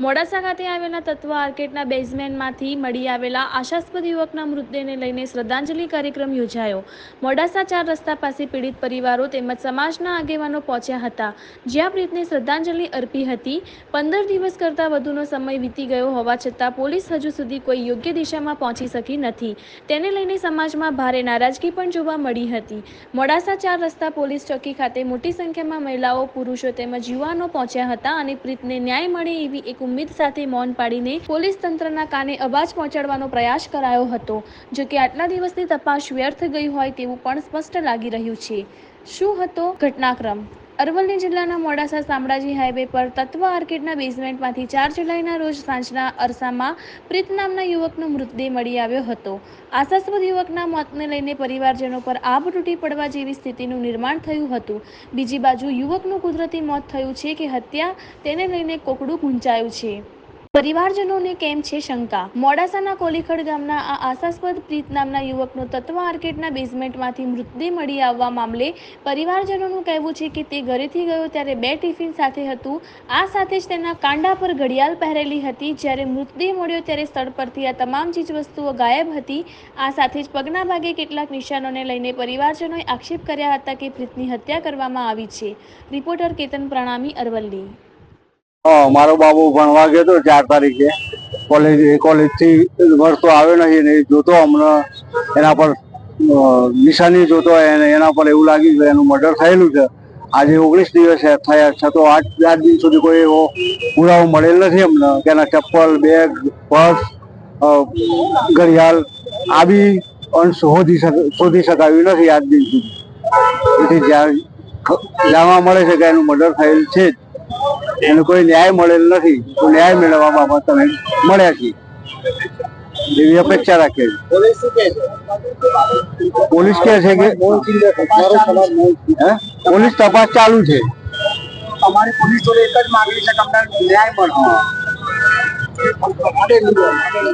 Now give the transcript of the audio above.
મોડાસા ખાતે આવેલા તત્વ આર્કેટના બેઝમેન્ટમાંથી મળી આવેલા આશાસ્પદ યુવકના મૃતદેહને લઈને શ્રદ્ધાંજલિ કાર્યક્રમ યોજાયો. મોડાસા ચાર રસ્તા પાસે પીડિત પરિવારો તેમજ સમાજના આગેવાનો પહોંચ્યા હતા. જ્યાં પ્રીતને શ્રદ્ધાંજલિ અર્પી હતી. પંદર દિવસ કરતાં વધુનો સમય વીતી ગયો હોવા છતાં પોલીસ હજુ સુધી કોઈ યોગ્ય દિશામાં પહોંચી શકી નથી. તેને લઈને સમાજમાં ભારે નારાજગી પણ જોવા મળી હતી. મોડાસા ચાર રસ્તા પોલીસ ચોકી ખાતે મોટી સંખ્યામાં મહિલાઓ, પુરુષો તેમજ યુવાનો પહોંચ્યા હતા અને પ્રીતને ન્યાય મળે એવી એક ઉમ્મીદ સાથે મૌન પાડીને પોલીસ તંત્રના કાને અવાજ પહોંચાડવાનો પ્રયાસ કરાયો હતો. જોકે આટલા દિવસની તપાસ વ્યર્થ ગઈ હોય તેવું પણ સ્પષ્ટ લાગી રહ્યું છે. શું હતો ઘટનાક્રમ? અરવલ્લી જિલ્લાના મોડાસા શામળાજી હાઈવે પર તત્વ આર્કેડના બેઝમેન્ટમાંથી ચાર જુલાઈના રોજ સાંજના અરસામાં પ્રીત નામના યુવકનો મૃતદેહ મળી આવ્યો હતો. આશાસ્પદ યુવકના મોતને લઈને પરિવારજનો પર આબ તૂટી પડવા જેવી સ્થિતિનું નિર્માણ થયું હતું. બીજી બાજુ યુવકનું કુદરતી મોત થયું છે કે હત્યા તેને લઈને કોકડું ગુંચાયું છે. પરિવારજનોને કેમ છે શંકા? મોડાસાના કોલીખડ ગામના આ આશાસ્પદ પ્રીત નામના યુવકનો તત્વ આર્કેટના બેઝમેન્ટમાંથી મૃતદેહ મળી આવવા મામલે પરિવારજનોનું કહેવું છે કે તે ઘરેથી ગયો ત્યારે બે ટિફિન સાથે હતું. આ સાથે જ તેના કાંડા પર ઘડિયાળ પહેરેલી હતી. જ્યારે મૃતદેહ મળ્યો ત્યારે સ્થળ પરથી આ તમામ ચીજવસ્તુઓ ગાયબ હતી. આ સાથે જ પગના ભાગે કેટલાક નિશાનોને લઈને પરિવારજનોએ આક્ષેપ કર્યા હતા કે પ્રીતની હત્યા કરવામાં આવી છે. રિપોર્ટર કેતન પ્રણામી અરવલ્લી. મારો બાબુ ભણવા ગયો હતો ચાર તારીખે. કોલેજ કોલેજથી વળતો આવ્યો નથી ને એ જોતો હમણાં એના પર નિશાની જોતો એને એના પર એવું લાગ્યું કે એનું મર્ડર થયેલું છે. આજે ઓગણીસ દિવસ થયા છતાં આઠ ચાર દિન સુધી કોઈ એવો પુરાવો મળેલ નથી અમને કે એના ચપ્પલ, બેગ, પર્સ ઘડિયાળ આ બી અંશ શોધી શોધી શકાયું નથી આજ દિન સુધી. તેથી જાણવા મળે છે કે એનું મર્ડર થયેલ છે જ. એને કોઈ ન્યાય મળેલ નથી. તો ન્યાય મેળવવા બાબત અમે મળ્યા છીએ. એવી અપેક્ષા રાખીએ છીએ. પોલીસ કે છે? કે? પોલીસ તપાસ ચાલુ છે. અમારી પોલીસ જોડે એક જ માંગણી છે કે અમને ન્યાય મળે.